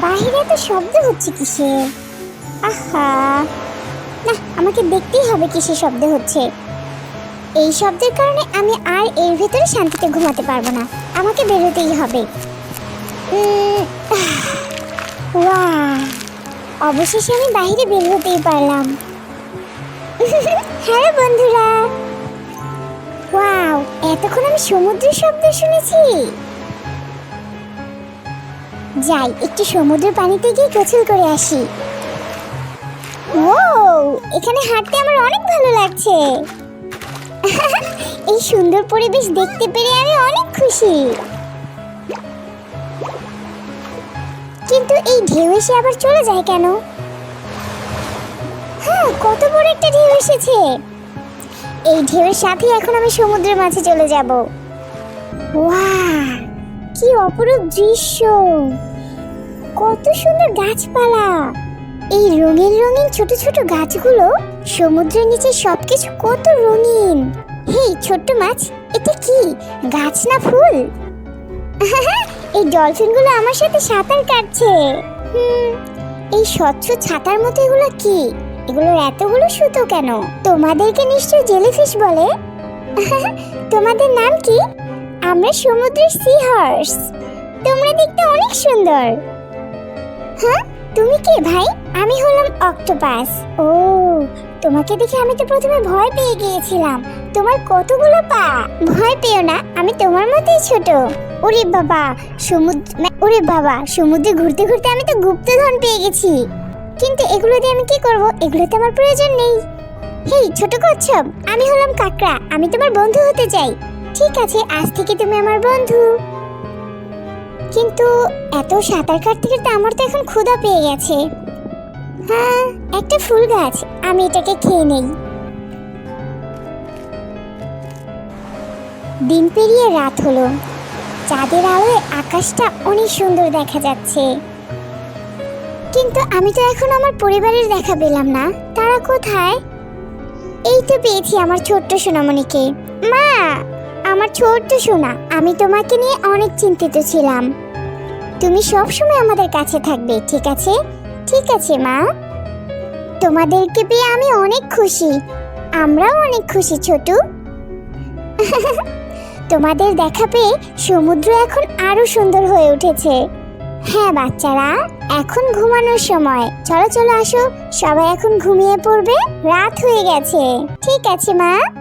বাইরে তো শব্দ হচ্ছে কিসে? আহা। না, আমাকে দেখতেই হবে কিসের শব্দ হচ্ছে। এই শব্দের কারণে আমি আর এর ভেতরে শান্তিতে ঘুমাতে পারব না। আমাকে বেরোতেই হবে। ওয়াও অবশেষে আমি বাইরে বের হতেই পারলাম। হ্যালো বন্ধুরা। ওয়াও, এতক্ষণ আমি সমুদ্রের শব্দ শুনেছি। যাই, একটু সমুদ্রের পানিতে গিয়ে গোসল করে আসি। ও এখানে হাঁটতে আমার অনেক ভালো লাগছে। এই সুন্দর পরিবেশ দেখতে পেরে আমি অনেক খুশি। কিন্তু এই ঢেউ এসে আবার চলে যায় কেন? হ্যাঁ কত বড় একটা ঢেউ এসেছে। এই ঢেউয়ের সাথে এখন আমি সমুদ্রের মাঝে চলে যাব। ওয়া কি অপরূপ দৃশ্য। কত সুন্দর গাছপালা। এই রঙিন রঙিন ছোট ছোট গাছগুলো সমুদ্রের নিচে সবকিছু কত রঙিন। হেই, ছোট্ট মাছ, এটা কি? গাছ না ফুল? এই ডলফিনগুলো আমার সাথে সাঁতার কাটছে। এই স্বচ্ছ ছাতার মতো এগুলো কি? এগুলোর এতগুলো সুতো কেন? তোমাদেরকে নিশ্চয় জেলিফিশ বলে। তোমাদের নাম কি? আমরা সমুদ্রের সি হর্স তোমরা দেখতে অনেক সুন্দর। হ্যাঁ তুমি কে ভাই? আমি হলাম অক্টোপাস ও, তোমাকে দেখে আমি তো প্রথমে ভয় পেয়ে গিয়েছিলাম। তোমার কতগুলো পা? ভয় পেও না, আমি তোমার মতোই ছোট। ওরে বাবা, সমুদ্র ওরে বাবা, সমুদ্রে ঘুরতে ঘুরতে আমি তো গুপ্তধন পেয়ে গেছি। কিন্তু এগুলো দিয়ে আমি কি করব? এগুলো তো আমার প্রয়োজন নেই। হেই, ছোট কচ্ছপ, আমি হলাম কাকড়া, আমি তোমার বন্ধু হতে চাই। ঠিক আছে, আজ থেকে তুমি আমার বন্ধু। কিন্তু এত সাঁতার কাটতে কাটতে আমার তো এখন ক্ষুধা পেয়ে গেছে। হ্যাঁ একটা ফুল গাছ, আমি এটাকে খেয়ে নেই। দিন পেরিয়ে রাত হলো। চাঁদের আলোয় আকাশটা অনেক সুন্দর দেখা যাচ্ছে। কিন্তু আমি তো এখন আমার পরিবারের দেখা পেলাম না। তারা কোথায়? এই তো পেয়েছি আমার ছোট্ট সোনামণিকে। মা আমার ছোট্ট সোনা, আমি তোমাকে নিয়ে অনেক চিন্তিত ছিলাম। তুমি সব সময় আমাদের কাছে থাকবে, ঠিক আছে? ঠিক আছে, মা। তোমাদেরকে পেয়ে আমি অনেক খুশি। আমরাও অনেক খুশি, ছোটু। তোমাদের দেখা পেয়ে সমুদ্র এখন আরও সুন্দর হয়ে উঠেছে। হ্যাঁ বাচ্চারা, এখন ঘুমানোর সময়। চলো চলো, আসো। সবাই এখন ঘুমিয়ে পড়বে। রাত হয়ে গেছে। ঠিক আছে, মা।